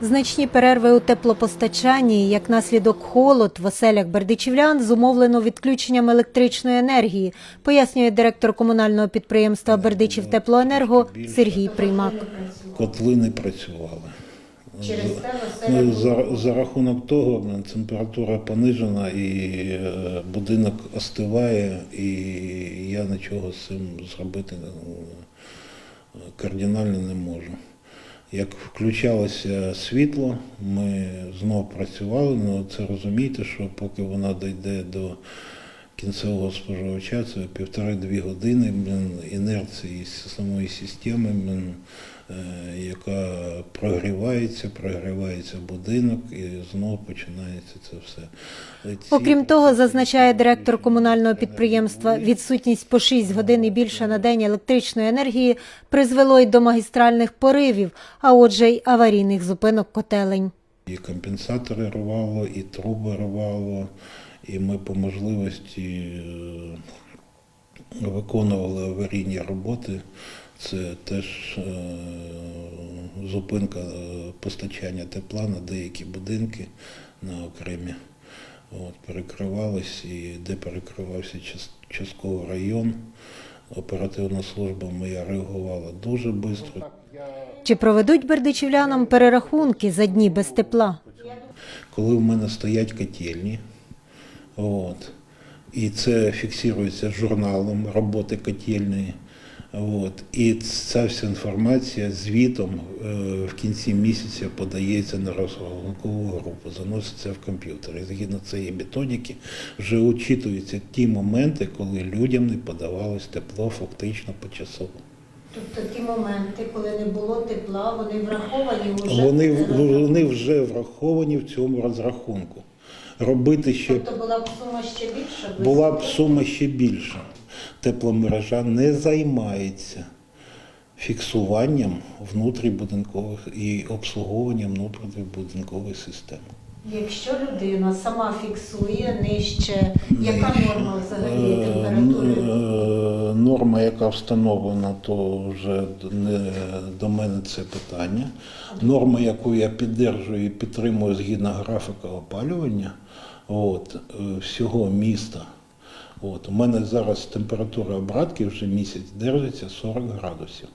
Значні перерви у теплопостачанні, як наслідок холод в оселях бердичівлян, зумовлено відключенням електричної енергії, пояснює директор комунального підприємства Бердичів Теплоенерго Сергій Приймак. Котли не працювали. Через те Ну, за, за рахунок того температура понижена і е, будинок остиває, і я нічого з цим зробити е, кардинально не можу. Як включалося світло, ми знов працювали, але це розумієте, що поки вона дійде до кінцевого споживача, це півтори-дві години блин, інерції самої системи, блин, е, яка прогрівається, прогрівається будинок і знову починається це все. Ці- Окрім того, зазначає директор комунального підприємства, відсутність по 6 годин і більше на день електричної енергії призвело й до магістральних поривів, а отже й аварійних зупинок котелень. І компенсатори рвало, і труби рвало, і ми по можливості е, виконували аварійні роботи. Це теж е, зупинка е, постачання тепла на деякі будинки на окремі. От, перекривались і де перекривався час- частково район. Оперативна служба моя реагувала дуже швидко. Чи проведуть бердичівлянам перерахунки за дні без тепла? коли в мене стоять котельні, от, і це фіксується журналом роботи котельної. От, і ця вся інформація звітом е, в кінці місяця подається на розрахункову групу, заноситься в комп'ютер. І згідно цієї методики вже учитуються ті моменти, коли людям не подавалось тепло фактично почасово. Тобто ті моменти, коли не було тепла, вони враховані Вони, вони вже враховані в цьому розрахунку. Робити ще Тобто була б сума ще більша? була б сума ще більша. Тепломережа не займається фіксуванням внутрібудинкових і обслуговуванням внутрібудинкової системи. Якщо людина сама фіксує нижче, яка норма взагалі Е, температури? е, Норма, яка встановлена, то вже не до мене це питання. Норма, яку я піддержую і підтримую згідно графіка опалювання от, е, всього міста. От, у мене зараз температура обратки вже місяць держиться 40 градусів.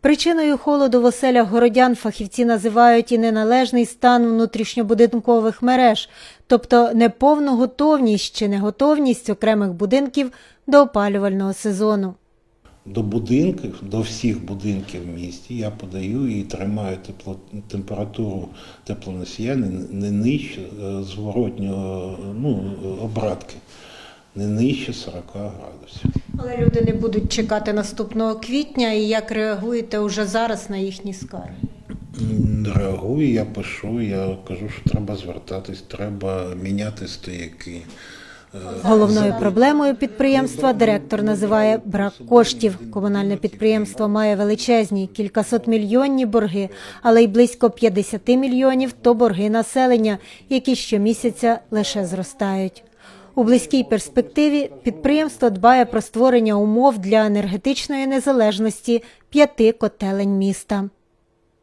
Причиною холоду в оселях городян фахівці називають і неналежний стан внутрішньобудинкових мереж, тобто неповну готовність чи неготовність окремих будинків до опалювального сезону. До будинків, до всіх будинків в місті я подаю і тримаю тепло, температуру теплоносія не, нижче е, зворотнього ну, обратки, не нижче 40 градусів. Але люди не будуть чекати наступного квітня, і як реагуєте уже зараз на їхні скарги? Реагую, я пишу, я кажу, що треба звертатись, треба міняти стояки. Е, Головною проблемою підприємства директор називає брак коштів. Комунальне підприємство має величезні кількасот мільйонні борги, але й близько 50 мільйонів то борги населення, які щомісяця лише зростають. У близькій перспективі підприємство дбає про створення умов для енергетичної незалежності п'яти котелень міста.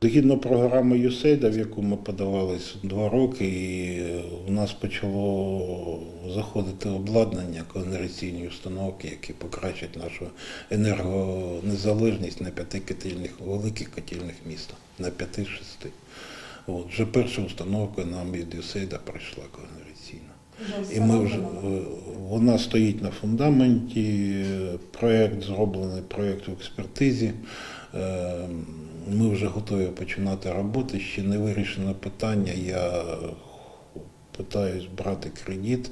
Згідно програми USAID, в яку ми подавались два роки, і у нас почало заходити обладнання, конгресійні установки, які покращать нашу енергонезалежність на п'яти котельних, великих котельних міста, на п'яти-шести. Вже перша установка нам від USAID прийшла конгресійна. І ми вже е, вона стоїть на фундаменті. Проєкт зроблений, проєкт в експертизі. Е, Ми вже готові починати роботи. Ще не вирішено питання. Я питаюсь брати кредит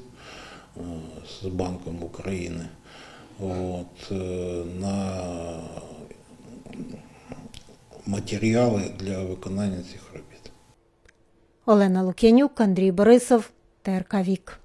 е, з Банком України от, на матеріали для виконання цих робіт. Олена Лук'янюк, Андрій Борисов, ТРК Вік.